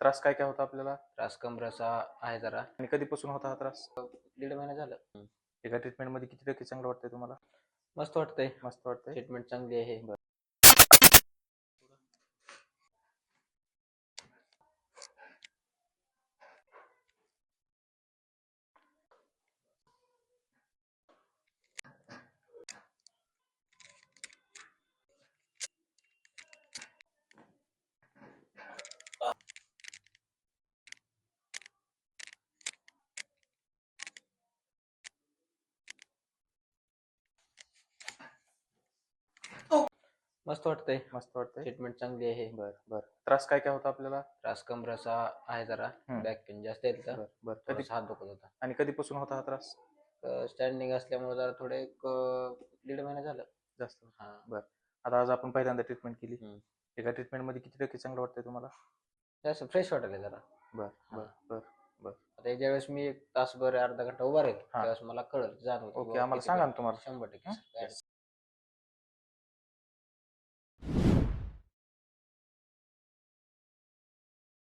त्रास काय काय होता आपल्याला? त्रास कमरेचा आहे जरा. आणि कधीपासून होता हा त्रास? दीड महिना झालं. एका ट्रीटमेंटमध्ये किती टक्के चांगलं वाटतंय तुम्हाला? मस्त वाटतंय. मस्त वाटतंय? ट्रीटमेंट चांगली आहे. मस्त वाटतंय. मस्त वाटतंय. ट्रीटमेंट चांगली आहे. बर बर. त्रास काय काय होता आपल्याला? त्रास कमरेचा आहे जरा. हम्म. बॅक पेन जास्त येत बर बर. कधी हात दुखत होता. आणि कधीपासून होता हा त्रास? स्टँडिंग असल्यामुळे जरा थोडे एक अं, दीड महिना झालं. जास्त. हा. आता आज आपण पहिल्यांदा ट्रीटमेंट केली. हम्म. एका ट्रीटमेंटमध्ये किती टक्के चांगलं वाटतंय तुम्हाला? जास्त फ्रेश वाटलं जरा. बर. बर बर आता ज्यावेळेस मी एक तासभर अर्धा घंटा उभा राहील हा. त्यावेळेस मला कळत जाणवत ओके, आम्हाला सांगा ना तुम्हाला. शंभर टक्के